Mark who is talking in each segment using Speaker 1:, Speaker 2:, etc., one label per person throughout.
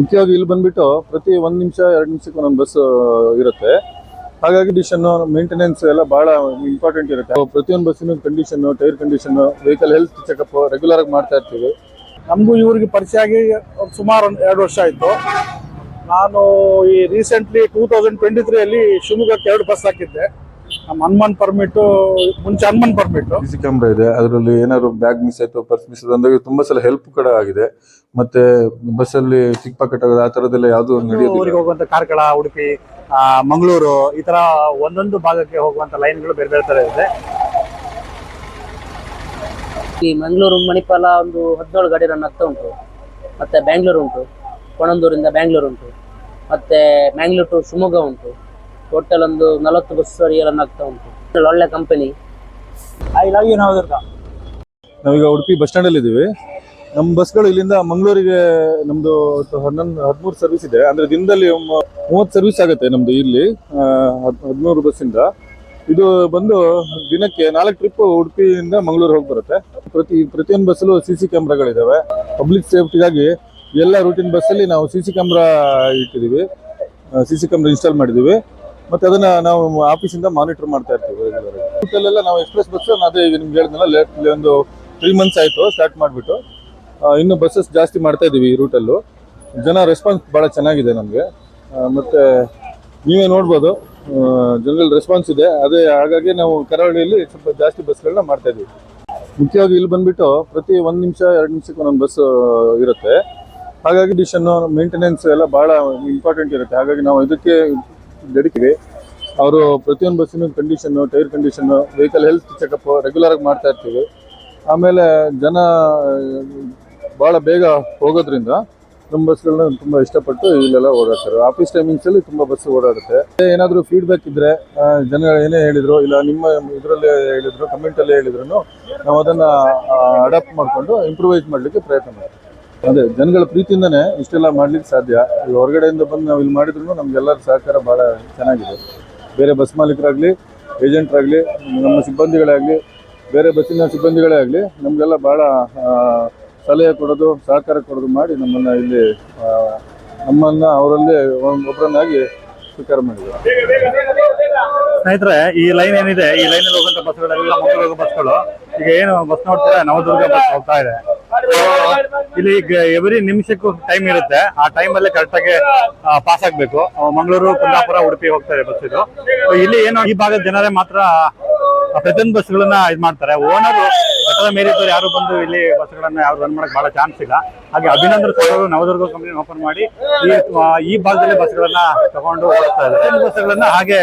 Speaker 1: ಮುಖ್ಯವಾಗಿ ಇಲ್ಲಿ ಬಂದ್ಬಿಟ್ಟು ಪ್ರತಿ ಒಂದ್ ನಿಮಿಷ, ಎರಡು ನಿಮಿಷಕ್ಕೆ ಒಂದೊಂದು ಬಸ್ ಇರುತ್ತೆ. ಹಾಗಾಗಿ ಕಂಡೀಷನ್ ಮೇಂಟೆನೆನ್ಸ್ ಎಲ್ಲ ಬಹಳ ಇಂಪಾರ್ಟೆಂಟ್ ಇರುತ್ತೆ. ಪ್ರತಿಯೊಂದು ಬಸ್ಸಿನ condition tyre condition vehicle health checkup regular ಆಗಿ ಮಾಡ್ತಾ ಇರ್ತೀವಿ.
Speaker 2: ನಮಗೂ ಇವ್ರಿಗೆ ಪರಿಚಯ ಆಗಿ ಸುಮಾರು ಒಂದು ಎರಡು ವರ್ಷ ಆಯಿತು. ನಾನು ಈ ರೀಸೆಂಟ್ಲಿ ಟೂ ತೌಸಂಡ್ ಟ್ವೆಂಟಿ ತ್ರೀಯಲ್ಲಿ ಶಿವಮೊಗ್ಗಕ್ಕೆ ಎರಡು ಬಸ್ ಹಾಕಿದ್ದೆ. ನಮ್ಮ ಹನುಮಾನ್ ಪರ್ಮಿಟ್ ಮುಂಚೆ ಹನುಮಾನ್ ಪರ್ಮಿಟ್
Speaker 1: ಸಿ ಇದೆ. ಅದರಲ್ಲಿ ಏನಾದ್ರು ಬ್ಯಾಗ್ ಮಿಸ್ ಆಯ್ತು ಪರ್ಸ್ ಮಿಸ್ ಅಂದಾಗ ತುಂಬಾ ಸಲ ಹೆಲ್ಪ್ ಕೂಡ ಆಗಿದೆ. ಮತ್ತೆ ಬಸ್ ಅಲ್ಲಿ ಚಿಕ್ ಪಾಕೆಟ್ ಆಗೋದು ಆ ತರದೆಲ್ಲ ಯಾವ್ದು
Speaker 2: ಊರಿಗೆ
Speaker 1: ನಡೆಯೋದಿಲ್ಲ.
Speaker 2: ಹೋಗುವಂತ ಕಾರ್ಕಳ ಉಡುಪಿ ಆ, ಮಂಗಳೂರು ಈ ತರ ಒಂದೊಂದು ಭಾಗಕ್ಕೆ ಹೋಗುವಂತ ಲೈನ್ಗಳು ಬೇರೆ ಬೇರೆ ತರ ಇದೆ.
Speaker 3: ಈ ಮಂಗಳೂರು ಮಣಿಪಾಲ ಒಂದು ಹದಿನೇಳು ಗಾಡಿ ರನ್ ಆಗ್ತಾ ಉಂಟು. ಮತ್ತೆ ಬ್ಯಾಂಗ್ಳೂರು ಉಂಟು ಕೊಣಂದೂರಿಂದ ಬ್ಯಾಂಗ್ಳೂರು ಉಂಟು. ಮತ್ತೆ ಮ್ಯಾಂಗ್ಳೂರ್ ಟು ಶಿವಮೊಗ್ಗ ಉಂಟು. ಟೋಟಲ್ ಒಂದು ನಲವತ್ತು ಬಸ್ ರನ್ ಆಗ್ತಾ ಉಂಟು. ಒಳ್ಳೆ company
Speaker 2: I love you Navadurga
Speaker 1: ನಾವೀಗ ಉಡುಪಿ ಬಸ್ ಸ್ಟ್ಯಾಂಡ್ ಅಲ್ಲಿ ಇದೀವಿ ನಮ್ಮ ಬಸ್ಗಳು ಇಲ್ಲಿಂದ ಮಂಗಳೂರಿಗೆ ನಮ್ದು ಹನ್ನೊಂದು, ಹದಿಮೂರು ಸರ್ವಿಸ್ ಇದೆ. ಅಂದ್ರೆ ದಿನದಲ್ಲಿ ಮೂವತ್ತು ಸರ್ವಿಸ್ ಆಗುತ್ತೆ ನಮ್ದು ಇಲ್ಲಿ ಹದಿಮೂರು ಬಸ್ಸಿಂದ ಇದು. ಬಂದು ದಿನಕ್ಕೆ ನಾಲ್ಕು ಟ್ರಿಪ್ ಉಡುಪಿಯಿಂದ ಮಂಗಳೂರು ಹೋಗಿ ಬರುತ್ತೆ. ಪ್ರತಿ, ಪ್ರತಿಯೊಂದು ಬಸ್ಸಲ್ಲೂ ಸಿ ಸಿ ಕ್ಯಾಮ್ರಾಗಳಿದ್ದಾವೆ ಪಬ್ಲಿಕ್ ಸೇಫ್ಟಿಗಾಗಿ ಎಲ್ಲ ರೂಟಿನ್ ಬಸ್ಸಲ್ಲಿ ನಾವು ಸಿ ಸಿ ಕ್ಯಾಮ್ರಾ ಇಟ್ಟಿದ್ದೀವಿ ಸಿ ಸಿ ಕ್ಯಾಮ್ರಾ ಇನ್ಸ್ಟಾಲ್ ಮಾಡಿದ್ದೀವಿ ಮತ್ತೆ ಅದನ್ನ ನಾವು ಆಫೀಸಿಂದ ಮಾನಿಟರ್ ಮಾಡ್ತಾ ಇರ್ತೀವಿ ರೂಟಲ್ಲೆಲ್ಲ ನಾವು ಎಕ್ಸ್ಪ್ರೆಸ್ ಬಸ್ ಅದೇ ಈಗ ನಿಮ್ಗೆ ಹೇಳಿದ್ನಲ್ಲ ಲೇಟ್ ಒಂದು ತ್ರೀ ಮಂತ್ಸ್ ಆಯ್ತು ಸ್ಟಾರ್ಟ್ ಮಾಡಿಬಿಟ್ಟು. ಇನ್ನು ಬಸ್ಸಸ್ ಜಾಸ್ತಿ ಮಾಡ್ತಾ ಇದ್ದೀವಿ ಈ ರೂಟಲ್ಲೂ ಜನ ರೆಸ್ಪಾನ್ಸ್ ಭಾಳ ಚೆನ್ನಾಗಿದೆ ನಮಗೆ. ಮತ್ತು ನೀವೇ ನೋಡ್ಬೋದು ಜನರಲ್ ರೆಸ್ಪಾನ್ಸ್ ಇದೆ. ಅದೇ ಹಾಗಾಗಿ ನಾವು ಕರಾವಳಿಯಲ್ಲಿ ಸ್ವಲ್ಪ ಜಾಸ್ತಿ ಬಸ್ಗಳನ್ನ ಮಾಡ್ತಾ ಇದ್ದೀವಿ ಮುಖ್ಯವಾಗಿ ಇಲ್ಲಿ ಬಂದ್ಬಿಟ್ಟು ಪ್ರತಿ ಒಂದು ನಿಮಿಷ, ಎರಡು ನಿಮಿಷಕ್ಕೆ ಒಂದೊಂದು ಬಸ್ ಇರುತ್ತೆ. ಹಾಗಾಗಿ ಡಿಶನ್ನು ಮೇಂಟೆನೆನ್ಸ್ ಎಲ್ಲ ಭಾಳ ಇಂಪಾರ್ಟೆಂಟ್ ಇರುತ್ತೆ. ಹಾಗಾಗಿ ನಾವು ಇದಕ್ಕೆ ಡೆಡಿಕೇಟ್ ಅವರು ಪ್ರತಿಯೊಂದು ಬಸ್ಸಿನ condition tyre condition vehicle health checkup regular ಆಗಿ ಮಾಡ್ತಾ ಇರ್ತೀವಿ. ಆಮೇಲೆ ಜನ ಭಾಳ ಬೇಗ ಹೋಗೋದ್ರಿಂದ ನಮ್ಮ ಬಸ್ಗಳನ್ನ ತುಂಬ ಇಷ್ಟಪಟ್ಟು ಇಲ್ಲೆಲ್ಲ ಓಡಾಡ್ತಾರೆ. ಆಫೀಸ್ ಟೈಮಿಂಗ್ಸ್ ಅಲ್ಲಿ ತುಂಬ ಬಸ್ ಓಡಾಡುತ್ತೆ. ಏನಾದರೂ ಫೀಡ್ಬ್ಯಾಕ್ ಇದ್ರೆ ಜನಗಳು ಜನ ಏನೇ ಹೇಳಿದ್ರು, ಇಲ್ಲ ನಿಮ್ಮ ಇದರಲ್ಲೇ ಹೇಳಿದ್ರು ಕಮೆಂಟಲ್ಲೇ ಹೇಳಿದ್ರು ನಾವು ಅದನ್ನ ಅಡಾಪ್ಟ್ ಮಾಡ್ಕೊಂಡು ಇಂಪ್ರೂವೈಸ್ ಮಾಡ್ಲಿಕ್ಕೆ ಪ್ರಯತ್ನ ಮಾಡ್ತೀವಿ. ಅದೇ, ಜನಗಳ ಪ್ರೀತಿಯಿಂದನೇ ಇಷ್ಟೆಲ್ಲ ಮಾಡ್ಲಿಕ್ಕೆ ಸಾಧ್ಯ. ಇಲ್ಲಿ ಹೊರಗಡೆಯಿಂದ ಬಂದು ನಾವು ಇಲ್ಲಿ ಮಾಡಿದ್ರು ನಮಗೆಲ್ಲರ ಸಹಕಾರ ಬಹಳ ಚೆನ್ನಾಗಿದೆ. ಬೇರೆ ಬಸ್ ಮಾಲೀಕರಾಗ್ಲಿ ಏಜೆಂಟ್ರಾಗಲಿ ನಮ್ಮ ಸಿಬ್ಬಂದಿಗಳೇ ಆಗಲಿ, ಬೇರೆ ಬಸ್ಸಿನ ಸಿಬ್ಬಂದಿಗಳೇ ಆಗಲಿ, ನಮಗೆಲ್ಲ ಭಾಳ ಸಲಹೆ ಕೊಡೋದು, ಸಹಕಾರ ಕೊಡೋದು ಮಾಡಿ ನಮ್ಮನ್ನ ಇಲ್ಲಿ ನಮ್ಮನ್ನ ಅವರಲ್ಲಿ ಒಬ್ಬರನ್ನಾಗಿ ಸ್ವೀಕಾರ ಮಾಡಿದ್ರು
Speaker 2: ಸ್ನೇಹಿತರೆ, ಈ ಲೈನ್ ಏನಿದೆ? ಈ ಲೈನ್ ಅಲ್ಲಿ ಹೋಗುವಂತ ಬಸ್ಗಳೆಲ್ಲ ಮಂಗಳೂರು ಬಸ್ಗಳು ಈಗ ಏನು ಬಸ್ ನೋಡ್ತಾರೆ? ನವದುರ್ಗ ಬಸ್ ಹೋಗ್ತಾ ಇದೆ. ಇಲ್ಲಿ ಎವ್ರಿ ನಿಮಿಷಕ್ಕೂ ಟೈಮ್ ಇರುತ್ತೆ. ಆ ಟೈಮ್ ಅಲ್ಲಿ ಕರೆಕ್ಟ್ ಆಗಿ ಪಾಸ್ ಆಗ್ಬೇಕು. ಮಂಗಳೂರು, ಕುಂದಾಪುರ, ಉಡುಪಿ ಹೋಗ್ತಾರೆ ಬಸ್ ಇದು. ಇಲ್ಲಿ ಏನು, ಈ ಭಾಗದ ಜನರೇ ಮಾತ್ರ ಪ್ರತಿಯೊಂದು ಬಸ್ಗಳನ್ನ ಇದ್ ಮಾಡ್ತಾರೆ. ಓನರ್ ಬೆಟ್ಟದ ಮೇರಿದ್ದವ್ರು ಯಾರು ಬಂದು ಇಲ್ಲಿ ಬಸ್ಗಳನ್ನ ಯಾರು ರನ್ ಮಾಡಕ್ ಬಹಳ ಚಾನ್ಸ್ ಇಲ್ಲ. ಹಾಗೆ Abhinandan sir Navadurga company open ಮಾಡಿ ಈ ಈ ಭಾಗದಲ್ಲಿ ಬಸ್ಗಳನ್ನ ತಗೊಂಡು ಹೋಗ್ತಾ ಇದ್ದಾರೆ. ಬಸ್ಗಳನ್ನ ಹಾಗೆ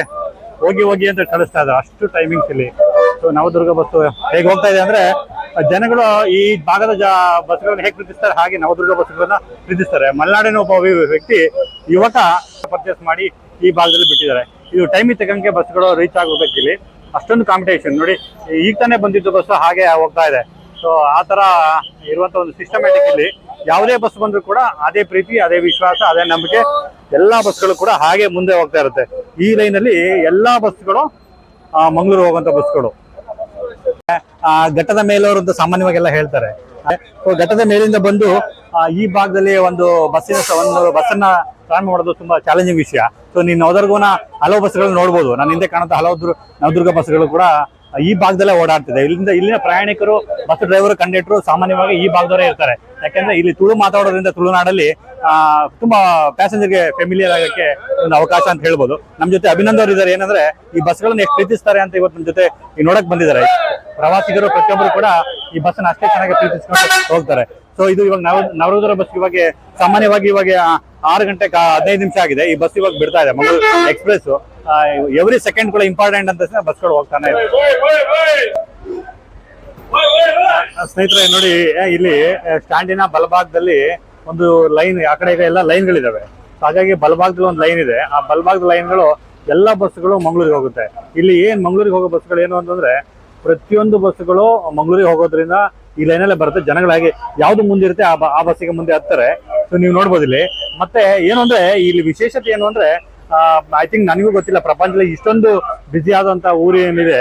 Speaker 2: ಹೋಗಿ ಹೋಗಿ ಅಂತ ಕಳಿಸ್ತಾ ಇದ್ದಾರೆ. ಅಷ್ಟು ಟೈಮಿಂಗ್ಸ್ ಇಲ್ಲಿ. ಸೊ ನವದುರ್ಗ ಬಸ್ ಹೇಗೆ ಹೋಗ್ತಾ ಇದೆ ಅಂದ್ರೆ, ಜನಗಳು ಈ ಭಾಗದ ಜ, ಬಸ್ಗಳನ್ನ ಹೇಗೆ ಪ್ರೀತಿಸ್ತಾರೆ, ಹಾಗೆ ನವದುರ್ಗ ಬಸ್ಗಳನ್ನ ಪ್ರೀತಿಸ್ತಾರೆ. ಮಲೆನಾಡಿನ ಒಬ್ಬ ವ್ಯಕ್ತಿ, ಯುವಕ ಪರ್ಚೇಸ್ ಮಾಡಿ ಈ ಭಾಗದಲ್ಲಿ ಬಿಟ್ಟಿದ್ದಾರೆ. ಇದು ಟೈಮಿಗೆ ತಕ್ಕಂಗೆ ಬಸ್ಗಳು ರೀಚ್ ಆಗೋಬೇಕು ಇಲ್ಲಿ. ಅಷ್ಟೊಂದು ಕಾಂಪಿಟೇಷನ್ ನೋಡಿ, ಈಗ ತಾನೇ ಬಂದಿದ್ದು ಬಸ್ ಹಾಗೆ ಹೋಗ್ತಾ ಇದೆ. ಸೊ ಆ ತರ ಇರುವಂತ ಒಂದು ಸಿಸ್ಟಮ್ಯಾಟಿಕ್ ಇಲ್ಲಿ ಯಾವುದೇ ಬಸ್ ಬಂದ್ರು ಕೂಡ ಅದೇ ಪ್ರೀತಿ, ಅದೇ ವಿಶ್ವಾಸ, ಅದೇ ನಂಬಿಕೆ ಎಲ್ಲಾ ಬಸ್ಗಳು ಕೂಡ ಹಾಗೆ ಮುಂದೆ ಹೋಗ್ತಾ ಇರುತ್ತೆ. ಈ ಲೈನ್ ಅಲ್ಲಿ ಎಲ್ಲಾ ಬಸ್ಗಳು ಮಂಗಳೂರು ಹೋಗುವಂತ ಬಸ್ಗಳು ಘಟ್ಟದ ಮೇಲವರು ಅಂತ ಸಾಮಾನ್ಯವಾಗಿ ಎಲ್ಲ ಹೇಳ್ತಾರೆ ಘಟ್ಟದ ಮೇಲಿಂದ ಬಂದು ಈ ಭಾಗದಲ್ಲಿ ಒಂದು ಬಸ್ಸಿನ ಒಂದು ಬಸ್ಸನ್ನ ಪ್ರಾರಂಭ ಮಾಡೋದು ತುಂಬಾ ಚಾಲೆಂಜಿಂಗ್ ವಿಷಯ. ಸೊ ನೀವು ನವದುರ್ಗನ ಹಲವು ಬಸ್ಗಳನ್ನು ನೋಡ್ಬೋದು. ನಾನು ಹಿಂದೆ ಕಾಣುತ್ತ ಹಲವು ದುರ್- ನವದುರ್ಗ ಬಸ್ಗಳು ಕೂಡ ಈ ಭಾಗದಲ್ಲೇ ಓಡಾಡ್ತಿದೆ. ಇಲ್ಲಿಂದ, ಇಲ್ಲಿನ ಪ್ರಯಾಣಿಕರು, ಬಸ್ ಡ್ರೈವರ್, ಕಂಡಕ್ಟರ್ ಸಾಮಾನ್ಯವಾಗಿ ಈ ಭಾಗದವರೇ ಇರ್ತಾರೆ. ಯಾಕಂದ್ರೆ ಇಲ್ಲಿ ತುಳು ಮಾತಾಡೋದ್ರಿಂದ ತುಳುನಾಡಲ್ಲಿ ತುಂಬಾ ಪ್ಯಾಸೆಂಜರ್ಗೆ ಫೆಮಿಲಿಯರ್ ಆಗಕ್ಕೆ ಒಂದು ಅವಕಾಶ ಅಂತ ಹೇಳ್ಬೋದು. ನಮ್ ಜೊತೆ ಅಭಿನಂದನ್ ಅವರು ಇದ್ದಾರೆ. ಏನಂದ್ರೆ, ಈ ಬಸ್ಗಳನ್ನ ಎಷ್ಟು ಪ್ರೀತಿಸ್ತಾರೆ ಅಂತ ಇವತ್ತು ನಮ್ ಜೊತೆ ನೋಡಕ್ ಬಂದಿದ್ದಾರೆ. ಪ್ರವಾಸಿಗರು ಪ್ರತಿಯೊಬ್ಬರು ಕೂಡ ಈ ಬಸ್ ಅಷ್ಟೇ ಚೆನ್ನಾಗಿ ಪ್ರೀತಿಸ್ಕೊಂಡು ಹೋಗ್ತಾರೆ. ಸೊ ಇದು ಇವಾಗ ನವ ನವರೋದರ ಬಸ್ ಇವಾಗ ಸಾಮಾನ್ಯವಾಗಿ ಇವಾಗ ಆರು ಗಂಟೆ ಹದಿನೈದು ನಿಮಿಷ ಆಗಿದೆ. ಈ ಬಸ್ ಇವಾಗ ಬಿಡ್ತಾ ಇದೆ. ಮಂಗಳೂರು ಎಕ್ಸ್ಪ್ರೆಸ್ ಎವ್ರಿ ಸೆಕೆಂಡ್ ಕೂಡ ಇಂಪಾರ್ಟೆಂಟ್ ಅಂತ ಬಸ್ಗಳು ಹೋಗ್ತಾನೆ ಸ್ನೇಹಿತರೆ, ನೋಡಿ ಇಲ್ಲಿ ಸ್ಟ್ಯಾಂಡಿನ ಬಲಭಾಗದಲ್ಲಿ ಒಂದು ಲೈನ್, ಆ ಕಡೆ ಎಲ್ಲ ಲೈನ್ಗಳಿದಾವೆ. ಹಾಗಾಗಿ ಬಲಭಾಗದಲ್ಲಿ ಒಂದು ಲೈನ್ ಇದೆ. ಆ ಬಲಭಾಗದ ಲೈನ್ಗಳು ಎಲ್ಲ ಬಸ್ಗಳು ಮಂಗಳೂರಿಗೆ ಹೋಗುತ್ತೆ. ಇಲ್ಲಿ ಏನ್ ಮಂಗಳೂರಿಗೆ ಹೋಗೋ ಬಸ್ಗಳು ಏನು ಅಂತಂದ್ರೆ, ಪ್ರತಿಯೊಂದು ಬಸ್ಗಳು ಮಂಗಳೂರಿಗೆ ಹೋಗೋದ್ರಿಂದ ಈ ಲೈನಲ್ಲೇ ಬರುತ್ತೆ. ಜನಗಳಾಗಿ ಯಾವ್ದು ಮುಂದೆ ಇರುತ್ತೆ ಆ ಆ ಬಸ್ಸಿಗೆ ಮುಂದೆ ಹತ್ತಾರೆ. ಸೊ ನೀವು ನೋಡ್ಬೋದು ಇಲ್ಲಿ. ಮತ್ತೆ ಏನು ಅಂದ್ರೆ ಇಲ್ಲಿ ವಿಶೇಷತೆ ಏನು ಅಂದ್ರೆ ಐ ಥಿಂಕ್ ನನಗೂ ಗೊತ್ತಿಲ್ಲ. ಪ್ರಪಂಚದಲ್ಲಿ ಇಷ್ಟೊಂದು ಬ್ಯುಸಿ ಆದಂತ ಊರು ಏನಿದೆ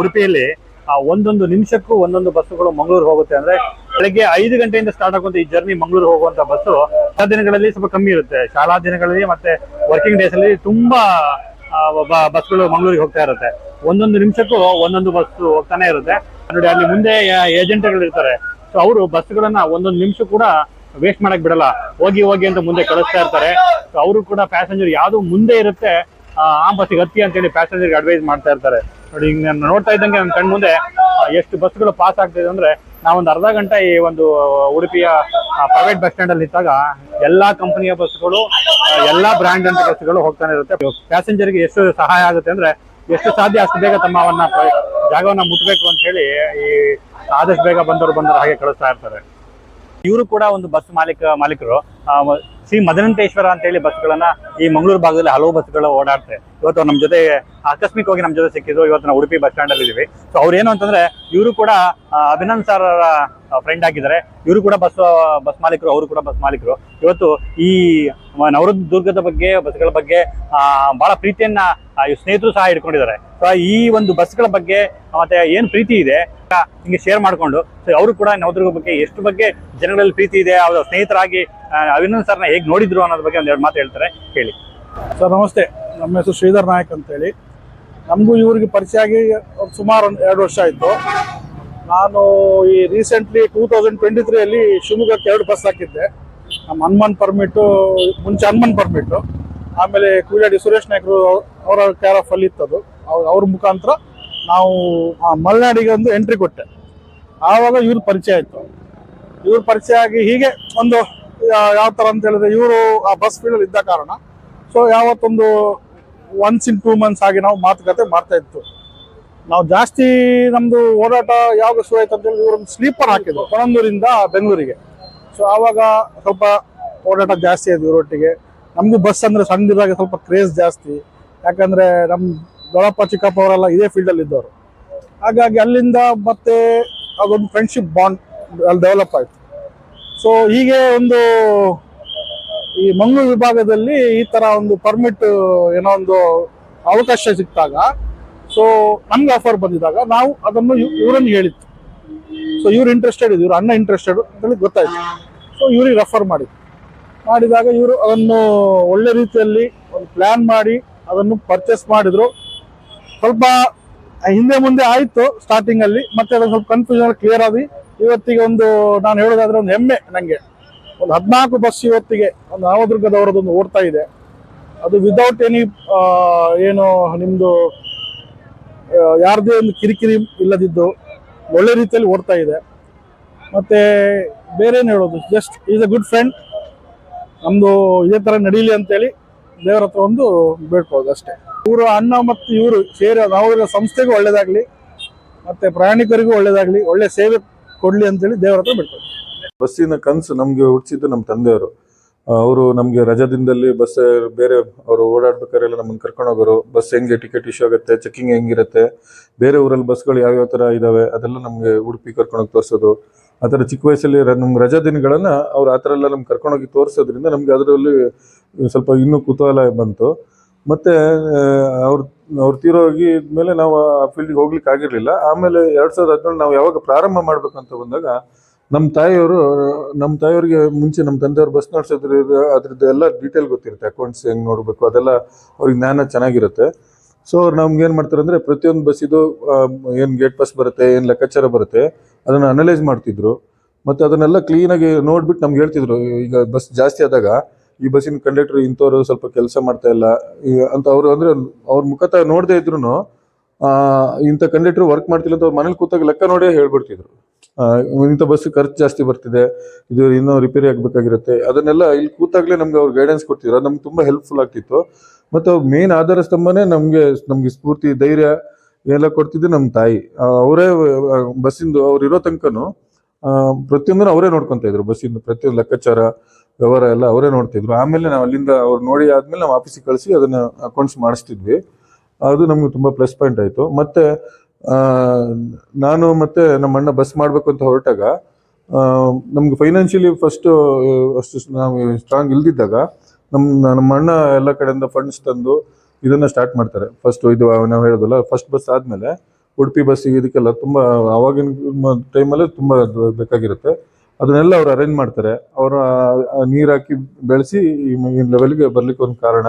Speaker 2: ಉಡುಪಿಯಲ್ಲಿ ಆ, ಒಂದೊಂದು ನಿಮಿಷಕ್ಕೂ ಒಂದೊಂದು ಬಸ್ಸುಗಳು ಮಂಗಳೂರು ಹೋಗುತ್ತೆ ಅಂದ್ರೆ ಬೆಳಗ್ಗೆ ಐದು ಗಂಟೆಯಿಂದ ಸ್ಟಾರ್ಟ್ ಆಗುವಂತ ಈ ಜರ್ನಿ ಮಂಗಳೂರು ಹೋಗುವಂತ ಬಸ್ಸು ಶಾಲಾ ದಿನಗಳಲ್ಲಿ ಸ್ವಲ್ಪ ಕಮ್ಮಿ ಇರುತ್ತೆ. ಶಾಲಾ ದಿನಗಳಲ್ಲಿ ಮತ್ತೆ ವರ್ಕಿಂಗ್ ಡೇಸ್ ಅಲ್ಲಿ ತುಂಬಾ ಬಸ್ಗಳು ಮಂಗಳೂರಿಗೆ ಹೋಗ್ತಾ ಇರುತ್ತೆ. ಒಂದೊಂದು ನಿಮಿಷಕ್ಕೂ ಒಂದೊಂದು ಬಸ್ ಹೋಗ್ತಾನೆ ಇರುತ್ತೆ. ನೋಡಿ, ಅಲ್ಲಿ ಮುಂದೆ ಏಜೆಂಟ್ಗಳು ಇರ್ತಾರೆ. ಸೊ ಅವರು ಬಸ್ಗಳನ್ನ ಒಂದೊಂದು ನಿಮಿಷ ಕೂಡ ವೇಸ್ಟ್ ಮಾಡಕ್ ಬಿಡಲ್ಲ. ಹೋಗಿ ಹೋಗಿ ಅಂತ ಮುಂದೆ ಕಳಿಸ್ತಾ ಇರ್ತಾರೆ. ಸೊ ಅವರು ಕೂಡ ಪ್ಯಾಸೆಂಜರ್ ಯಾವ್ದು ಮುಂದೆ ಇರುತ್ತೆ, ಆ ಬಸ್ಸಿಗೆ ಹತ್ತಿ ಅಂತೇಳಿ ಪ್ಯಾಸೆಂಜರ್ಗೆ ಅಡ್ವೈಸ್ ಮಾಡ್ತಾ ಇರ್ತಾರೆ. ನೋಡಿ, ಹಿಂಗ್ ನಾನು ನೋಡ್ತಾ ಇದ್ದಂಗೆ ನನ್ನ ಕಣ್ ಮುಂದೆ ಎಷ್ಟು ಬಸ್ಗಳು ಪಾಸ್ ಆಗ್ತಿದೆ ಅಂದ್ರೆ ನಾವೊಂದು ಅರ್ಧ ಗಂಟೆ ಈ ಒಂದು ಉಡುಪಿಯ ಪ್ರೈವೇಟ್ ಬಸ್ ಸ್ಟ್ಯಾಂಡ್ ಅಲ್ಲಿ ಇದ್ದಾಗ ಎಲ್ಲಾ ಕಂಪನಿಯ ಬಸ್ಗಳು ಎಲ್ಲಾ ಬ್ರ್ಯಾಂಡ್ ಅಂತ ಬಸ್ಗಳು ಹೋಗ್ತಾನೆ ಇರುತ್ತೆ. ಪ್ಯಾಸೆಂಜರ್ಗೆ ಎಷ್ಟು ಸಹಾಯ ಆಗುತ್ತೆ ಅಂದ್ರೆ ಎಷ್ಟು ಸಾಧ್ಯ ಅಷ್ಟು ಬೇಗ ತಮ್ಮವನ್ನ ಜಾಗವನ್ನ ಮುಟ್ಬೇಕು ಅಂತ ಹೇಳಿ ಈ ಆದಷ್ಟು ಬೇಗ ಬಂದವರು ಬಂದವರು ಹಾಗೆ ಕಳಿಸ್ತಾ ಇರ್ತಾರೆ. ಇವರು ಕೂಡ ಒಂದು ಬಸ್ ಮಾಲೀಕ, ಮಾಲೀಕರು. ಶ್ರೀ ಮದನಂತೇಶ್ವರ ಅಂತ ಹೇಳಿ ಬಸ್ಗಳನ್ನ ಈ ಮಂಗಳೂರು ಭಾಗದಲ್ಲಿ ಹಲವು ಬಸ್ಗಳು ಓಡಾಡ್ತಾರೆ. ಇವತ್ತು ನಮ್ಮ ಜೊತೆ ಆಕಸ್ಮಿಕವಾಗಿ ನಮ್ಮ ಜೊತೆ ಸಿಕ್ಕಿದ್ರು. ಇವತ್ತು ನಾವು ಉಡುಪಿ ಬಸ್ ಸ್ಟ್ಯಾಂಡ್ ಅಲ್ಲಿ ಇದೀವಿ. ಸೊ ಅವ್ರು ಏನು ಅಂತಂದ್ರೆ ಇವರು ಕೂಡ ಅಭಿನಂದ್ ಸರ್ ಫ್ರೆಂಡ್ ಆಗಿದ್ದಾರೆ. ಇವರು ಕೂಡ ಬಸ್ ಬಸ್ ಮಾಲೀಕರು, ಅವರು ಕೂಡ ಬಸ್ ಮಾಲೀಕರು. ಇವತ್ತು ಈ ನವರುದ್ ನವರದುರ್ಗದ ಬಗ್ಗೆ, ಬಸ್ಗಳ ಬಗ್ಗೆ ಬಹಳ ಪ್ರೀತಿಯನ್ನ ಸ್ನೇಹಿತರು ಸಹ ಇಟ್ಕೊಂಡಿದ್ದಾರೆ ಸೊ ಈ ಒಂದು ಬಸ್ಗಳ ಬಗ್ಗೆ ಮತ್ತೆ ಏನು ಪ್ರೀತಿ ಇದೆ ಹಿಂಗೆ ಶೇರ್ ಮಾಡಿಕೊಂಡು ಸೊ ಅವರು ಕೂಡ ನವದುರ್ಗ ಬಗ್ಗೆ ಎಷ್ಟು ಬಗ್ಗೆ ಜನಗಳಲ್ಲಿ ಪ್ರೀತಿ ಇದೆ, ಅವರ ಸ್ನೇಹಿತರಾಗಿ ಅಭಿನಂದನ್ ಅಭಿನಂದ್ ಸರ್ನ ಹೇಗೆ ನೋಡಿದ್ರು ಅನ್ನೋದ್ರ ಬಗ್ಗೆ ಒಂದೆರಡು ಮಾತು ಹೇಳ್ತಾರೆ ಹೇಳಿ
Speaker 4: ಸರ್, ನಮಸ್ತೆ. ನಮ್ಮ ಹೆಸರು ಶ್ರೀಧರ್ ನಾಯಕ್ ಅಂತೇಳಿ. ನಮಗೂ ಇವ್ರಿಗೆ ಪರಿಚಯ ಆಗಿ ಸುಮಾರು ಒಂದು ಎರಡು ವರ್ಷ ಆಯಿತು. ನಾನು ಈ ರೀಸೆಂಟ್ಲಿ ಟೂ ತೌಸಂಡ್ ಟ್ವೆಂಟಿ ತ್ರೀಯಲ್ಲಿ ಶಿವಮೊಗ್ಗಕ್ಕೆ ಎರಡು ಬಸ್ ಹಾಕಿದ್ದೆ. ನಮ್ಮ ಹನುಮಾನ್ ಪರ್ಮಿಟು ಮುಂಚೆ ಹನುಮಾನ್ ಪರ್ಮಿಟು ಆಮೇಲೆ ಕೂಲಾಡಿ ಸುರೇಶ್ ನಾಯ್ಕರು ಅವರ ಕ್ಯಾರ್ ಆಫ್ ಅಲ್ಲಿ ಇತ್ತದು. ಅವ್ರ- ಮುಖಾಂತರ ನಾವು, ಆ, ಮಲೆನಾಡಿಗೆ ಒಂದು ಎಂಟ್ರಿ ಕೊಟ್ಟೆ. ಆವಾಗ ಇವ್ರ ಪರಿಚಯ ಆಯಿತು. ಇವ್ರ ಪರಿಚಯ ಆಗಿ ಹೀಗೆ ಒಂದು ಯಾವ ಥರ ಅಂತ ಹೇಳಿದ್ರೆ ಇವರು ಆ ಬಸ್ ಫೀಲ್ಡಲ್ಲಿ ಇದ್ದ ಕಾರಣ. ಸೊ ಯಾವತ್ತೊಂದು ಒನ್ಸ್ ಇನ್ ಟೂ ಮಂತ್ಸ್ ಆಗಿ ನಾವು ಮಾತುಕತೆ ಮಾಡ್ತಾ ಇತ್ತು. ನಾವು ಜಾಸ್ತಿ ನಮ್ಮದು ಓಡಾಟ ಯಾವಾಗ ಶುರು ಆಯ್ತು ಅಂತೇಳಿ ಇವ್ರೊಂದು ಸ್ಲೀಪರ್ ಹಾಕಿದ್ರು, ಕೊಣಂದೂರಿಂದ ಬೆಂಗಳೂರಿಗೆ. ಸೊ ಆವಾಗ ಸ್ವಲ್ಪ ಓಡಾಟ ಜಾಸ್ತಿ ಆಯ್ತು ಇವರೊಟ್ಟಿಗೆ. ನಮಗೂ ಬಸ್ ಅಂದ್ರೆ ಸಣ್ಣದಿರುವಾಗ ಸ್ವಲ್ಪ ಕ್ರೇಜ್ ಜಾಸ್ತಿ. ಯಾಕಂದ್ರೆ ನಮ್ಮ ದೊಡ್ಡಪ್ಪ, ಚಿಕ್ಕಪ್ಪ ಅವರೆಲ್ಲ ಇದೇ ಫೀಲ್ಡಲ್ಲಿ ಇದ್ದವರು. ಹಾಗಾಗಿ ಅಲ್ಲಿಂದ ಮತ್ತೆ ಅದೊಂದು ಫ್ರೆಂಡ್ಶಿಪ್ ಬಾಂಡ್ ಅಲ್ಲಿ ಡೆವಲಪ್ ಆಯ್ತು. ಸೊ ಹೀಗೆ ಒಂದು ಈ ಮಂಗಳೂರು ವಿಭಾಗದಲ್ಲಿ ಈ ತರ ಒಂದು ಪರ್ಮಿಟ್ ಏನೋ ಒಂದು ಅವಕಾಶ ಸಿಕ್ತಾಗ ಸೊ ನಮ್ಗೆ ಆಫರ್ ಬಂದಿದಾಗ ನಾವು ಅದನ್ನು ಇವರನ್ನು ಹೇಳಿತ್ತು ಸೊ ಇವ್ರು ಇಂಟ್ರೆಸ್ಟೆಡ್ ಇದ್ರು ಅಣ್ಣ ಇಂಟ್ರೆಸ್ಟೆಡ್ ಅಂತೇಳಿ ಗೊತ್ತಾಯ್ತು. ಸೊ ಇವ್ರಿಗೆ ರೆಫರ್ ಮಾಡಿದ್ರು ಮಾಡಿದಾಗ ಇವರು ಅದನ್ನು ಒಳ್ಳೆ ರೀತಿಯಲ್ಲಿ ಒಂದು ಪ್ಲಾನ್ ಮಾಡಿ ಅದನ್ನು ಪರ್ಚೇಸ್ ಮಾಡಿದ್ರು. ಸ್ವಲ್ಪ ಹಿಂದೆ ಮುಂದೆ ಆಯಿತು ಸ್ಟಾರ್ಟಿಂಗ್ ಅಲ್ಲಿ, ಮತ್ತೆ ಅದೊಂದು ಸ್ವಲ್ಪ ಕನ್ಫ್ಯೂಷನ್ ಕ್ಲಿಯರ್ ಆಗಿ ಇವತ್ತಿಗೆ ಒಂದು ನಾನು ಹೇಳೋದಾದ್ರೆ ಒಂದು ಹೆಮ್ಮೆ ನನಗೆ ಒಂದು ಹದಿನಾಲ್ಕು ಬಸ್ ಇವತ್ತಿಗೆ ಒಂದು ನವದುರ್ಗದವರದೊಂದು ಓಡ್ತಾ ಇದೆ. ಅದು ವಿದೌಟ್ ಎನಿ ಏನು ನಿಮ್ಮದು ಯಾರದೇ ಒಂದು ಕಿರಿಕಿರಿ ಇಲ್ಲದಿದ್ದು ಒಳ್ಳೆ ರೀತಿಯಲ್ಲಿ ಓಡ್ತಾ ಇದೆ. ಮತ್ತೆ ಬೇರೆ ಏನು ಹೇಳೋದು just is a good friend ನಮ್ದು ಇದೇ ತರ ನಡೀಲಿ ಅಂತೇಳಿ ದೇವರ ಹತ್ರ ಒಂದು ಬೇಡ್ಕೊಳ್ಳೋದು ಅಷ್ಟೇ. ಇವರು ಅಣ್ಣ ಮತ್ತು ಇವರು ಸೇರಿ ನಾವು ಸಂಸ್ಥೆಗೂ ಒಳ್ಳೇದಾಗ್ಲಿ, ಮತ್ತೆ ಪ್ರಯಾಣಿಕರಿಗೂ ಒಳ್ಳೇದಾಗ್ಲಿ, ಒಳ್ಳೆ ಸೇವೆ ಕೊಡ್ಲಿ ಅಂತೇಳಿ ದೇವರ ಹತ್ರ ಬೇಡ್ಕೊಳ್ಳೋದು.
Speaker 1: ಬಸ್ಸಿನ ಕನಸು ನಮಗೆ ಹುಟ್ಟಿಸಿದ್ದು ನಮ್ಮ ತಂದೆಯವರು. ಅವರು ನಮಗೆ ರಜಾದಿಂದಲ್ಲಿ ಬಸ್ ಬೇರೆ ಅವರು ಓಡಾಡ್ಬೇಕಾರೆಲ್ಲ ನಮ್ಮನ್ನು ಕರ್ಕೊಂಡು ಹೋಗೋರು. ಬಸ್ ಹೆಂಗೆ ಟಿಕೆಟ್ ಇಶ್ಯೂ ಆಗುತ್ತೆ, ಚೆಕಿಂಗ್ ಹೆಂಗಿರುತ್ತೆ, ಬೇರೆ ಊರಲ್ಲಿ ಬಸ್ಗಳು ಯಾವ್ಯಾವ ಥರ ಇದಾವೆ ಅದೆಲ್ಲ ನಮಗೆ ಉಡುಪಿ ಕರ್ಕೊಂಡೋಗಿ ತೋರಿಸೋದು. ಆ ಥರ ಚಿಕ್ಕ ವಯಸ್ಸಲ್ಲಿ ನಮ್ಮ ರಜಾ ದಿನಗಳನ್ನು ಅವ್ರು ಆ ಥರ ಎಲ್ಲ ನಮ್ಗೆ ಕರ್ಕೊಂಡೋಗಿ ತೋರಿಸೋದ್ರಿಂದ ನಮಗೆ ಅದರಲ್ಲಿ ಸ್ವಲ್ಪ ಇನ್ನೂ ಕುತೂಹಲ ಬಂತು. ಮತ್ತು ಅವ್ರು ಅವ್ರು ತೀರೋಗಿ ಮೇಲೆ ನಾವು ಆ ಫೀಲ್ಡಿಗೆ ಹೋಗ್ಲಿಕ್ಕೆ ಆಗಿರಲಿಲ್ಲ. ಆಮೇಲೆ ಎರಡು ಸಾವಿರದ ಹದಿನೇಳು ನಾವು ಯಾವಾಗ ಪ್ರಾರಂಭ ಮಾಡಬೇಕಂತ ಬಂದಾಗ ನಮ್ಮ ತಾಯಿಯವರು ನಮ್ಮ ತಾಯಿಯವ್ರಿಗೆ ಮುಂಚೆ ನಮ್ಮ ತಂದೆಯವ್ರು ಬಸ್ ನಡೆಸೋದ್ರ ಅದ್ರದ್ದು ಎಲ್ಲ ಡೀಟೇಲ್ ಗೊತ್ತಿರುತ್ತೆ. ಅಕೌಂಟ್ಸ್ ಹೆಂಗೆ ನೋಡಬೇಕು, ಅದೆಲ್ಲ ಅವ್ರಿಗೆ ಜ್ಞಾನ ಚೆನ್ನಾಗಿರುತ್ತೆ. ಸೊ ಅವ್ರು ನಮ್ಗೆ ಏನು ಮಾಡ್ತಾರೆ ಅಂದರೆ ಪ್ರತಿಯೊಂದು ಬಸ್ಸಿದು ಏನು ಗೇಟ್ ಪಾಸ್ ಬರುತ್ತೆ, ಏನು ಲೆಕ್ಕಾಚಾರ ಬರುತ್ತೆ, ಅದನ್ನು ಅನಲೈಸ್ ಮಾಡ್ತಿದ್ರು. ಮತ್ತು ಅದನ್ನೆಲ್ಲ ಕ್ಲೀನಾಗಿ ನೋಡ್ಬಿಟ್ಟು ನಮ್ಗೆ ಹೇಳ್ತಿದ್ರು, ಈಗ ಬಸ್ ಜಾಸ್ತಿ ಆದಾಗ ಈ ಬಸ್ಸಿನ ಕಂಡಕ್ಟರ್ ಇಂಥವ್ರು ಸ್ವಲ್ಪ ಕೆಲಸ ಮಾಡ್ತಾ ಇಲ್ಲ ಅಂತ ಅವರು ಅಂದರೆ ಅವ್ರ ಮುಖತ ನೋಡದೇ ಇದ್ರು ಇಂಥ ಕಂಡಕ್ಟರ್ ವರ್ಕ್ ಮಾಡ್ತಿಲ್ಲ ಅಂತ ಅವ್ರ ಮನೇಲಿ ಕೂತಾಗ ಲೆಕ್ಕ ನೋಡೇ ಹೇಳ್ಬಿಡ್ತಿದ್ರು. ಇಂಥ ಬಸ್ ಖರ್ಚು ಜಾಸ್ತಿ ಬರ್ತಿದೆ, ಇದು ಇನ್ನೂ ರಿಪೇರಿ ಆಗಬೇಕಾಗಿರುತ್ತೆ. ಅದನ್ನೆಲ್ಲ ಇಲ್ಲಿ ಕೂತಾಗಲೇ ನಮ್ಗೆ ಅವ್ರು ಗೈಡೆನ್ಸ್ ಕೊಡ್ತಿದ್ರು ನಮ್ಗೆ ತುಂಬ ಹೆಲ್ಪ್ಫುಲ್ ಆಗ್ತಿತ್ತು. ಮತ್ತು ಮೇನ್ ಆಧಾರ ಸ್ತಂಭನೇ ನಮಗೆ ನಮಗೆ ಸ್ಫೂರ್ತಿ, ಧೈರ್ಯ ಎಲ್ಲ ಕೊಡ್ತಿದ್ದು ನಮ್ಮ ತಾಯಿ. ಅವರೇ ಬಸ್ಸಿಂದು ಅವ್ರು ಇರೋ ತನಕನೂ ಪ್ರತಿಯೊಂದನ್ನು ಅವರೇ ನೋಡ್ಕೊಂತ ಇದ್ರು. ಬಸ್ಸಿಂದು ಪ್ರತಿಯೊಂದು ಲೆಕ್ಕಾಚಾರ, ವ್ಯವಹಾರ ಎಲ್ಲ ಅವರೇ ನೋಡ್ತಿದ್ರು ಆಮೇಲೆ ನಾವು ಅಲ್ಲಿಂದ ಅವ್ರು ನೋಡಿ ಆದ್ಮೇಲೆ ನಾವು ಆಫೀಸಿಗೆ ಕಳಿಸಿ ಅದನ್ನ ಅಕೌಂಟ್ಸ್ ಮಾಡಿಸ್ತಿದ್ವಿ. ಅದು ನಮ್ಗೆ ತುಂಬ ಪ್ಲಸ್ ಪಾಯಿಂಟ್ ಆಯಿತು. ಮತ್ತೆ ನಾನು ಮತ್ತೆ ನಮ್ಮ ಅಣ್ಣ ಬಸ್ ಮಾಡಬೇಕು ಅಂತ ಹೊರಟಾಗ ನಮ್ಗೆ ಫೈನಾನ್ಷಿಯಲಿ ಫಸ್ಟ್ ಅಷ್ಟು ನಾವು ಸ್ಟ್ರಾಂಗ್ ಇಲ್ದಿದ್ದಾಗ ನಮ್ಮ ನಮ್ಮ ಅಣ್ಣ ಎಲ್ಲ ಕಡೆಯಿಂದ ಫಂಡ್ಸ್ ತಂದು ಇದನ್ನ ಸ್ಟಾರ್ಟ್ ಮಾಡ್ತಾರೆ. ಫಸ್ಟ್ ಇದು ನಾವು ಹೇಳೋದಲ್ಲ ಫಸ್ಟ್ ಬಸ್ ಆದ್ಮೇಲೆ ಉಡುಪಿ ಬಸ್ಸಿಗೆ ಇದಕ್ಕೆಲ್ಲ ತುಂಬ ಅವಾಗಿನ ಟೈಮಲ್ಲೇ ತುಂಬ ಬೇಕಾಗಿರುತ್ತೆ. ಅದನ್ನೆಲ್ಲ ಅವ್ರು ಅರೇಂಜ್ ಮಾಡ್ತಾರೆ. ಅವರ ನೀರು ಹಾಕಿ ಬೆಳೆಸಿ ಈ ಲೆವೆಲ್ಗೆ ಬರ್ಲಿಕ್ಕೆ ಒಂದು ಕಾರಣ.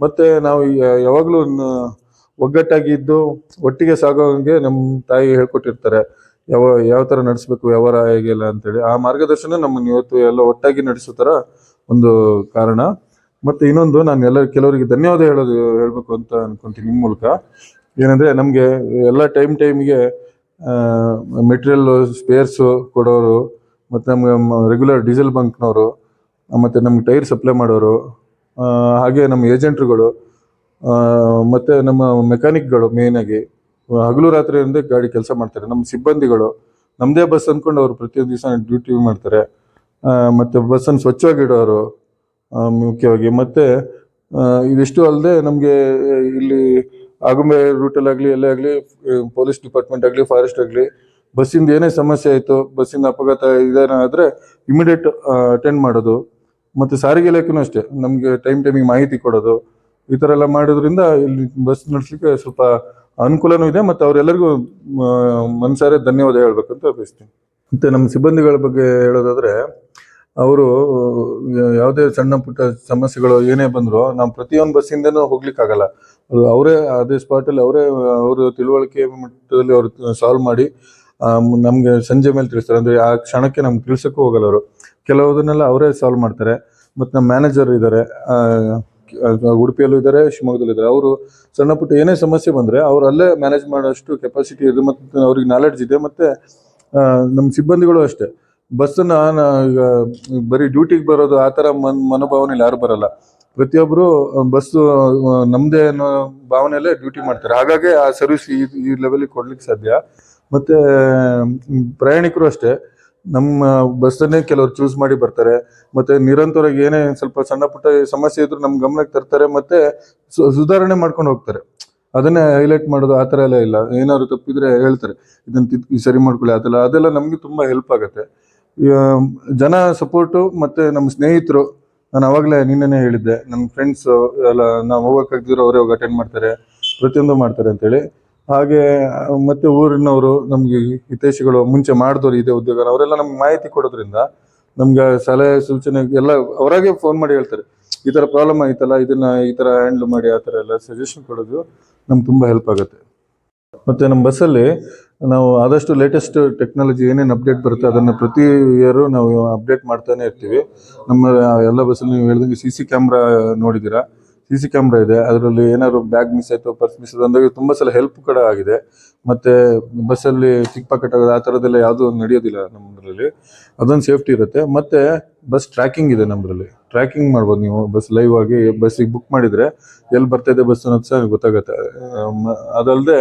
Speaker 1: ಮತ್ತೆ ನಾವು ಯಾವಾಗ್ಲೂ ಒಗ್ಗಟ್ಟಾಗಿ ಇದ್ದು ಒಟ್ಟಿಗೆ ಸಾಗೋಂಗೆ ನಮ್ಮ ತಾಯಿ ಹೇಳ್ಕೊಟ್ಟಿರ್ತಾರೆ, ಯಾವ ಯಾವ ತರ ನಡೆಸ್ಬೇಕು, ವ್ಯವಹಾರ ಹೇಗೆಲ್ಲ ಅಂತೇಳಿ. ಆ ಮಾರ್ಗದರ್ಶನ ನಮ್ಮನ್ನು ಇವತ್ತು ಎಲ್ಲ ಒಟ್ಟಾಗಿ ನಡೆಸೋ ಥರ ಒಂದು ಕಾರಣ. ಮತ್ತೆ ಇನ್ನೊಂದು, ನಾನು ಎಲ್ಲ, ಕೆಲವರಿಗೆ ಧನ್ಯವಾದ ಹೇಳೋದು, ಹೇಳಬೇಕು ಅಂತ ಅನ್ಕೊಂತೀನಿ ನಿಮ್ಮ ಮೂಲಕ. ಏನಂದ್ರೆ ನಮಗೆ ಎಲ್ಲ ಟೈಮ್ ಟೈಮ್ಗೆ ಮೆಟೀರಿಯಲ್ ಸ್ಪೇರ್ಸು ಕೊಡೋರು, ಮತ್ತು ನಮ್ಗೆ ರೆಗ್ಯುಲರ್ ಡೀಸೆಲ್ ಬಂಕ್ನವರು, ಮತ್ತು ನಮ್ಗೆ ಟೈರ್ ಸಪ್ಲೈ ಮಾಡೋರು ಹಾಗೆ ನಮ್ಮ ಏಜೆಂಟ್ರುಗಳು ಮತ್ತು ನಮ್ಮ ಮೆಕ್ಯಾನಿಕ್ಗಳು ಮೇಯ್ನಾಗಿ ಹಗಲು ರಾತ್ರಿ ಗಾಡಿ ಕೆಲಸ ಮಾಡ್ತಾರೆ. ನಮ್ಮ ಸಿಬ್ಬಂದಿಗಳು ನಮ್ಮದೇ ಬಸ್ ಅಂದ್ಕೊಂಡು ಅವರು ಪ್ರತಿಯೊಂದು ದಿವಸ ಡ್ಯೂಟಿ ಮಾಡ್ತಾರೆ. ಮತ್ತು ಬಸ್ಸನ್ನು ಸ್ವಚ್ಛವಾಗಿ ಇಡೋರು ಮುಖ್ಯವಾಗಿ. ಮತ್ತೆ ಇದಿಷ್ಟು ಅಲ್ಲದೆ ನಮಗೆ ಇಲ್ಲಿ ಆಗುಂಬೆ ರೂಟಲ್ಲಾಗಲಿ ಎಲ್ಲೇ ಆಗಲಿ ಪೊಲೀಸ್ ಡಿಪಾರ್ಟ್ಮೆಂಟ್ ಆಗಲಿ ಫಾರೆಸ್ಟ್ ಆಗಲಿ, ಬಸ್ಸಿಂದ ಏನೇ ಸಮಸ್ಯೆ ಆಯಿತು, ಬಸ್ಸಿಂದ ಅಪಘಾತ ಇದೇನಾದರೆ ಇಮಿಡಿಯೇಟ್ ಅಟೆಂಡ್ ಮಾಡೋದು. ಮತ್ತು ಸಾರಿಗೆ ಇಲಾಖೆನೂ ಅಷ್ಟೇ. ನಮಗೆ ಟೈಮ್ ಟೈಮಿಗೆ ಮಾಹಿತಿ ಕೊಡೋದು. ಈ ಥರ ಎಲ್ಲ ಮಾಡೋದ್ರಿಂದ ಇಲ್ಲಿ ಬಸ್ ನಡೆಸಲಿಕ್ಕೆ ಸ್ವಲ್ಪ ಅನುಕೂಲನೂ ಇದೆ ಮತ್ತು ಅವರೆಲ್ಲರಿಗೂ ಮನಸಾರೆ ಧನ್ಯವಾದ ಹೇಳ್ಬೇಕಂತ ಬಯಸ್ತೀನಿ ಮತ್ತು ನಮ್ಮ ಸಿಬ್ಬಂದಿಗಳ ಬಗ್ಗೆ ಹೇಳೋದಾದ್ರೆ, ಅವರು ಯಾವುದೇ ಸಣ್ಣ ಪುಟ್ಟ ಸಮಸ್ಯೆಗಳು ಏನೇ ಬಂದರೂ ನಾವು ಪ್ರತಿಯೊಂದು ಬಸ್ಸಿಂದನೂ ಹೋಗ್ಲಿಕ್ಕಾಗಲ್ಲ. ಅವರೇ ಅದೇ ಸ್ಪಾಟಲ್ಲಿ ಅವರೇ, ಅವರು ತಿಳುವಳಿಕೆ ಮಟ್ಟದಲ್ಲಿ ಅವರು ಸಾಲ್ವ್ ಮಾಡಿ ನಮಗೆ ಸಂಜೆ ಮೇಲೆ ತಿಳಿಸ್ತಾರೆ. ಅಂದರೆ ಆ ಕ್ಷಣಕ್ಕೆ ನಮ್ಗೆ ತಿಳ್ಸೋಕ್ಕೂ ಹೋಗಲ್ಲ ಅವರು. ಕೆಲವುದನ್ನೆಲ್ಲ ಅವರೇ ಸಾಲ್ವ್ ಮಾಡ್ತಾರೆ. ಮತ್ತು ನಮ್ಮ ಮ್ಯಾನೇಜರ್ ಇದ್ದಾರೆ. ಉಡುಪಿಯಲ್ಲೂ ಇದ್ದಾರೆ, ಶಿವಮೊಗ್ಗದಲ್ಲೂ ಇದ್ದಾರೆ. ಅವರು ಸಣ್ಣ ಪುಟ್ಟ ಏನೇ ಸಮಸ್ಯೆ ಬಂದರೆ ಅವರು ಅಲ್ಲೇ ಮ್ಯಾನೇಜ್ ಮಾಡೋಷ್ಟು ಕೆಪಾಸಿಟಿ ಇದೆ ಮತ್ತು ಅವ್ರಿಗೆ ನಾಲೆಡ್ಜ್ ಇದೆ, ಮತ್ತು ನಮ್ಮ ಸಿಬ್ಬಂದಿಗಳು ಅಷ್ಟೇ. ಬಸ್ಸನ್ನು ಈಗ ಬರೀ ಡ್ಯೂಟಿಗೆ ಬರೋದು ಆ ಥರ ಮನ್ ಮನೋಭಾವನೆಯಲ್ಲಿ ಯಾರು ಬರಲ್ಲ. ಪ್ರತಿಯೊಬ್ಬರು ಬಸ್ಸು ನಮ್ಮದೇ ಅನ್ನೋ ಭಾವನೆಯಲ್ಲೇ ಡ್ಯೂಟಿ ಮಾಡ್ತಾರೆ. ಹಾಗಾಗಿ ಆ ಸರ್ವಿಸ್ ಈ ಈ ಲೆವೆಲಿಗೆ ಕೊಡ್ಲಿಕ್ಕೆ ಸಾಧ್ಯ. ಮತ್ತು ಪ್ರಯಾಣಿಕರು ಅಷ್ಟೇ. ನಮ್ಮ ಬಸ್ಸನ್ನೇ ಕೆಲವರು ಚೂಸ್ ಮಾಡಿ ಬರ್ತಾರೆ. ಮತ್ತೆ ನಿರಂತರವಾಗಿ ಏನೇ ಸ್ವಲ್ಪ ಸಣ್ಣ ಪುಟ್ಟ ಸಮಸ್ಯೆ ಇದ್ರೂ ನಮ್ಮ ಗಮನಕ್ಕೆ ತರ್ತಾರೆ, ಮತ್ತೆ ಸುಧಾರಣೆ ಮಾಡ್ಕೊಂಡು ಹೋಗ್ತಾರೆ. ಅದನ್ನೇ ಹೈಲೈಟ್ ಮಾಡೋದು ಆ ಥರ ಎಲ್ಲ ಇಲ್ಲ. ಏನಾದ್ರು ತಪ್ಪಿದ್ರೆ ಹೇಳ್ತಾರೆ. ಇದನ್ನ ತಿದ್- ಸರಿ ಮಾಡ್ಕೊಳ್ಳಿ ಅದೆಲ್ಲ ಅದೆಲ್ಲ ನಮಗೆ ತುಂಬಾ ಹೆಲ್ಪ್ ಆಗುತ್ತೆ. ಜನ ಸಪೋರ್ಟು ಮತ್ತೆ ನಮ್ಮ ಸ್ನೇಹಿತರು, ನಾನು ಅವಾಗಲೇ ನಿನ್ನೆನೇ ಹೇಳಿದ್ದೆ. ನನ್ನ ಫ್ರೆಂಡ್ಸ್ ಎಲ್ಲ ನಾವು ಹೋಗೋಕ್ಕಾಗ್ದಿರೋ ಅವರೇ ಹೋಗಿ ಅಟೆಂಡ್ ಮಾಡ್ತಾರೆ. ಪ್ರತಿಯೊಂದು ಮಾಡ್ತಾರೆ ಅಂತೇಳಿ. ಹಾಗೆ ಮತ್ತೆ ಊರಿನವರು ನಮಗೆ ಹಿತೈಷಿಗಳು ಮುಂಚೆ ಮಾಡಿದವರು ಇದೇ ಉದ್ಯೋಗ. ಅವರೆಲ್ಲ ನಮ್ಗೆ ಮಾಹಿತಿ ಕೊಡೋದ್ರಿಂದ ನಮ್ಗೆ ಸಲಹೆ ಸೂಚನೆ ಎಲ್ಲ ಅವರಾಗೆ ಫೋನ್ ಮಾಡಿ ಹೇಳ್ತಾರೆ. ಈ ಥರ ಪ್ರಾಬ್ಲಮ್ ಆಯ್ತಲ್ಲ, ಇದನ್ನ ಈ ಥರ ಹ್ಯಾಂಡಲ್ ಮಾಡಿ, ಆ ಥರ ಎಲ್ಲ ಸಜೆಷನ್ ಕೊಡೋದು ನಮ್ಗೆ ತುಂಬ ಹೆಲ್ಪ್ ಆಗುತ್ತೆ. ಮತ್ತೆ ನಮ್ಮ ಬಸ್ಸಲ್ಲಿ ನಾವು ಆದಷ್ಟು ಲೇಟೆಸ್ಟ್ ಟೆಕ್ನಾಲಜಿ ಏನೇನು ಅಪ್ಡೇಟ್ ಬರುತ್ತೆ ಅದನ್ನು ಪ್ರತಿ ಇಯರು ನಾವು ಅಪ್ಡೇಟ್ ಮಾಡ್ತಾನೆ ಇರ್ತೀವಿ. ನಮ್ಮ ಎಲ್ಲ ಬಸ್ಸಲ್ಲಿ ನೀವು ಹೇಳಿದಂಗೆ ಸಿ ಸಿ ಕ್ಯಾಮ್ರಾ ನೋಡಿದ್ದೀರಾ? ಸಿ ಸಿ ಕ್ಯಾಮ್ರಾ ಇದೆ. ಅದರಲ್ಲಿ ಏನಾದ್ರು ಬ್ಯಾಗ್ ಮಿಸ್ ಆಯಿತು, ಪರ್ಸ್ ಮಿಸ್ ಆಯ್ತು ಅಂದಾಗ ತುಂಬ ಸಲ ಹೆಲ್ಪ್ ಕೂಡ ಆಗಿದೆ. ಮತ್ತೆ ಬಸ್ಸಲ್ಲಿ ಚಿಕ್ ಪಾಕೆಟ್ ಆಗೋದು ಆ ಥರದ್ದೆಲ್ಲ ಯಾವುದೂ ನಡೆಯೋದಿಲ್ಲ ನಮ್ಮದ್ರಲ್ಲಿ. ಅದೊಂದು ಸೇಫ್ಟಿ ಇರುತ್ತೆ. ಮತ್ತೆ ಬಸ್ ಟ್ರ್ಯಾಕಿಂಗ್ ಇದೆ ನಮ್ಮದ್ರಲ್ಲಿ. ಟ್ರ್ಯಾಕಿಂಗ್ ಮಾಡ್ಬೋದು ನೀವು. ಬಸ್ ಲೈವ್ ಆಗಿ ಬಸ್ಸಿಗೆ ಬುಕ್ ಮಾಡಿದರೆ ಎಲ್ಲಿ ಬರ್ತಾ ಇದೆ ಬಸ್ ಅನ್ನೋದು ಸಹ ಗೊತ್ತಾಗುತ್ತೆ. ಅದಲ್ಲದೆ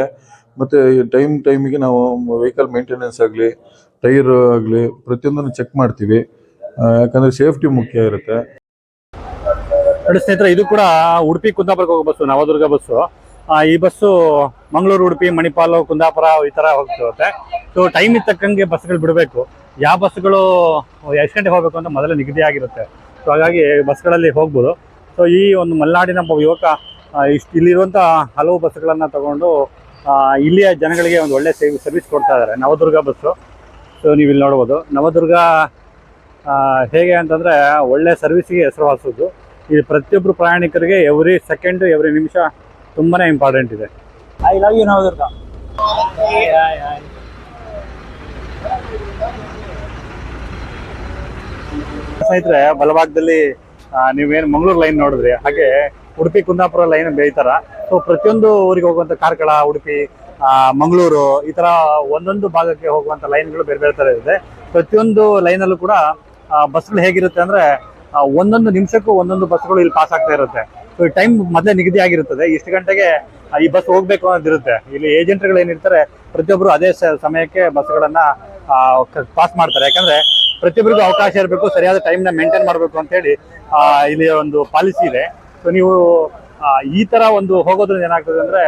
Speaker 1: ಮತ್ತೆ ಟೈಮ್ ಟೈಮಿಗೆ ನಾವು ವೆಹಿಕಲ್ ಮೇಂಟೆನೆನ್ಸ್ ಆಗಲಿ ಟೈರ್ ಆಗಲಿ ಪ್ರತಿಯೊಂದನ್ನು ಚೆಕ್ ಮಾಡ್ತೀವಿ. ಯಾಕಂದ್ರೆ ಸೇಫ್ಟಿ ಮುಖ್ಯ ಇರುತ್ತೆ.
Speaker 2: ನೋಡಿ ಸ್ನೇಹಿತರೆ, ಇದು ಕೂಡ ಉಡುಪಿ ಕುಂದಾಪುರಕ್ಕೆ ಹೋಗೋ ಬಸ್ಸು, ನವದುರ್ಗ ಬಸ್ಸು. ಈ ಬಸ್ಸು ಮಂಗಳೂರು, ಉಡುಪಿ, ಮಣಿಪಾಲು, ಕುಂದಾಪುರ ಈ ತರ ಹೋಗ್ತಿರುತ್ತೆ. ಸೊ ಟೈಮ್ ತಕ್ಕಂಗೆ ಬಸ್ಗಳು ಬಿಡಬೇಕು. ಯಾವ ಬಸ್ಗಳು ಎಷ್ಟು ಗಂಟೆಗೆ ಹೋಗಬೇಕು ಅಂತ ಮೊದಲೇ ನಿಗದಿ ಆಗಿರುತ್ತೆ. ಸೊ ಹಾಗಾಗಿ ಬಸ್ಗಳಲ್ಲಿ ಹೋಗ್ಬೋದು. ಸೊ ಈ ಒಂದು ಮಲೆನಾಡಿನ ಯುವಕ ಇಷ್ಟು ಇಲ್ಲಿರುವಂಥ ಹಲವು ಬಸ್ಗಳನ್ನು ತಗೊಂಡು ಇಲ್ಲಿಯ ಜನಗಳಿಗೆ ಒಂದು ಒಳ್ಳೆ ಸೇವೆ ಸರ್ವಿಸ್ ಕೊಡ್ತಾ ಇದ್ದಾರೆ. ನವದುರ್ಗ ಬಸ್ಸು. ಸೊ ನೀವು ಇಲ್ಲಿ ನೋಡ್ಬೋದು. ನವದುರ್ಗ ಹೇಗೆ ಅಂತಂದರೆ ಒಳ್ಳೆ ಸರ್ವಿಸ್ಗೆ ಹೆಸರುವಾಸೋದು ಇದು ಪ್ರತಿಯೊಬ್ಬರು ಪ್ರಯಾಣಿಕರಿಗೆ ಎವ್ರಿ ಸೆಕೆಂಡ್ ಎವ್ರಿ ನಿಮಿಷ ತುಂಬಾನೇ ಇಂಪಾರ್ಟೆಂಟ್ ಇದೆ.
Speaker 5: ಐ ಲವ್ ಯು ನವದುರ್ಗ
Speaker 2: ಸ್ನೇಹಿತರೆ ಬಲಭಾಗದಲ್ಲಿ ನೀವೇನು ಮಂಗಳೂರು ಲೈನ್ ನೋಡಿದ್ರಿ ಹಾಗೆ ಉಡುಪಿ ಕುಂದಾಪುರ ಲೈನ್ ಬೇಯ್ತಾರ ಸೊ ಪ್ರತಿಯೊಂದು ಊರಿಗೆ ಹೋಗುವಂತ ಕಾರ್ಕಳ ಉಡುಪಿ ಮಂಗಳೂರು ಈ ತರ ಒಂದೊಂದು ಭಾಗಕ್ಕೆ ಹೋಗುವಂತ ಲೈನ್ಗಳು ಬೇರೆ ಬೇರೆ ತರ ಇದೆ. ಪ್ರತಿಯೊಂದು ಲೈನಲ್ಲೂ ಕೂಡ ಬಸ್ಗಳು ಹೇಗಿರುತ್ತೆ ಅಂದ್ರೆ ಒಂದೊಂದು ನಿಮಿಷಕ್ಕೂ ಒಂದೊಂದು ಬಸ್ಗಳು ಇಲ್ಲಿ ಪಾಸ್ ಆಗ್ತಾ ಇರುತ್ತೆ. ಸೊ ಟೈಮ್ ಮೊದಲೇ ನಿಗದಿ ಆಗಿರುತ್ತದೆ. ಇಷ್ಟು ಗಂಟೆಗೆ ಈ ಬಸ್ ಹೋಗ್ಬೇಕು ಅನ್ನೋದಿರುತ್ತೆ. ಇಲ್ಲಿ ಏಜೆಂಟ್ಗಳು ಏನಿರ್ತಾರೆ ಪ್ರತಿಯೊಬ್ಬರು ಅದೇ ಸಮಯಕ್ಕೆ ಬಸ್ಗಳನ್ನ ಪಾಸ್ ಮಾಡ್ತಾರೆ. ಯಾಕಂದ್ರೆ ಪ್ರತಿಯೊಬ್ಬರಿಗೂ ಅವಕಾಶ ಇರಬೇಕು ಸರಿಯಾದ ಟೈಮ್ನ ಮೇಂಟೈನ್ ಮಾಡಬೇಕು ಅಂತ ಹೇಳಿ ಆ, ಇಲ್ಲಿ ಒಂದು ಪಾಲಿಸಿ ಇದೆ. ಸೊ ನೀವು ಈ ತರ ಒಂದು ಹೋಗೋದ್ರಿಂದ ಏನಾಗ್ತದೆ ಅಂದ್ರೆ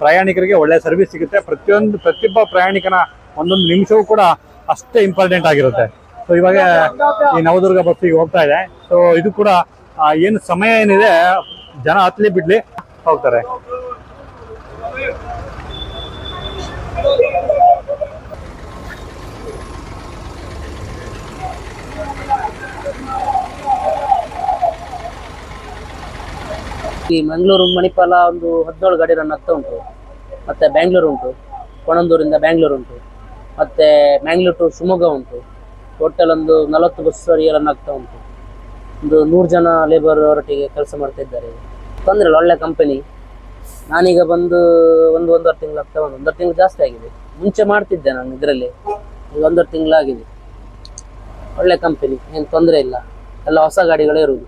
Speaker 2: ಪ್ರಯಾಣಿಕರಿಗೆ ಒಳ್ಳೆ ಸರ್ವಿಸ್ ಸಿಗುತ್ತೆ. ಪ್ರತಿಯೊಂದು ಪ್ರತಿಯೊಬ್ಬ ಪ್ರಯಾಣಿಕನ ಒಂದೊಂದು ನಿಮಿಷವೂ ಕೂಡ ಅಷ್ಟೇ ಇಂಪಾರ್ಟೆಂಟ್ ಆಗಿರುತ್ತೆ. ಸೊ ಇವಾಗ ಈ ನವದುರ್ಗ ಬಸ್ ಹೋಗ್ತಾ ಇದೆ. ಸೊ ಇದು ಕೂಡ ಏನು ಸಮಯ ಏನಿದೆ, ಜನ ಹತ್ಲಿ ಬಿಡ್ಲಿ ಹೋಗ್ತಾರೆ.
Speaker 3: ಈ ಮಂಗಳೂರು ಮಣಿಪಾಲ ಒಂದು ಹದಿನೇಳು ಗಾಡಿ ರನ್ ಆಗ್ತಾ ಉಂಟು. ಮತ್ತೆ ಬ್ಯಾಂಗ್ಳೂರು ಉಂಟು. ಕೊಣಂದೂರಿಂದ ಬ್ಯಾಂಗ್ಳೂರು ಉಂಟು. ಮತ್ತೆ ಮ್ಯಾಂಗ್ಳೂರ್ ಟು ಶಿವಮೊಗ್ಗ ಉಂಟು. ಟೋಟಲ್ ಒಂದು ನಲವತ್ತು ಬಸ್ ರನ್ ಆಗ್ತಾ ಉಂಟು. ಒಂದು ನೂರು ಜನ ಲೇಬರ್ ಒರಟಿಗೆ ಕೆಲಸ ಮಾಡ್ತಾ ಇದ್ದಾರೆ. ತೊಂದರೆ ಇಲ್ಲ, ಒಳ್ಳೆ ಕಂಪನಿ ನಾನೀಗ ಬಂದು ಒಂದು ಒಂದೂವರೆ ತಿಂಗಳು ಆಗ್ತಾ ಒಂದು ಒಂದೂವರೆ ತಿಂಗಳು ಜಾಸ್ತಿ ಆಗಿದೆ. ಮುಂಚೆ ಮಾಡ್ತಿದ್ದೆ ನಾನು ಇದರಲ್ಲಿ. ಈಗ ಒಂದೂವರೆ ತಿಂಗಳಾಗಿದೆ ಒಳ್ಳೆ ಕಂಪನಿ ಏನು ತೊಂದರೆ ಇಲ್ಲ. ಎಲ್ಲ ಹೊಸ ಗಾಡಿಗಳೇ ಇರುವುದು.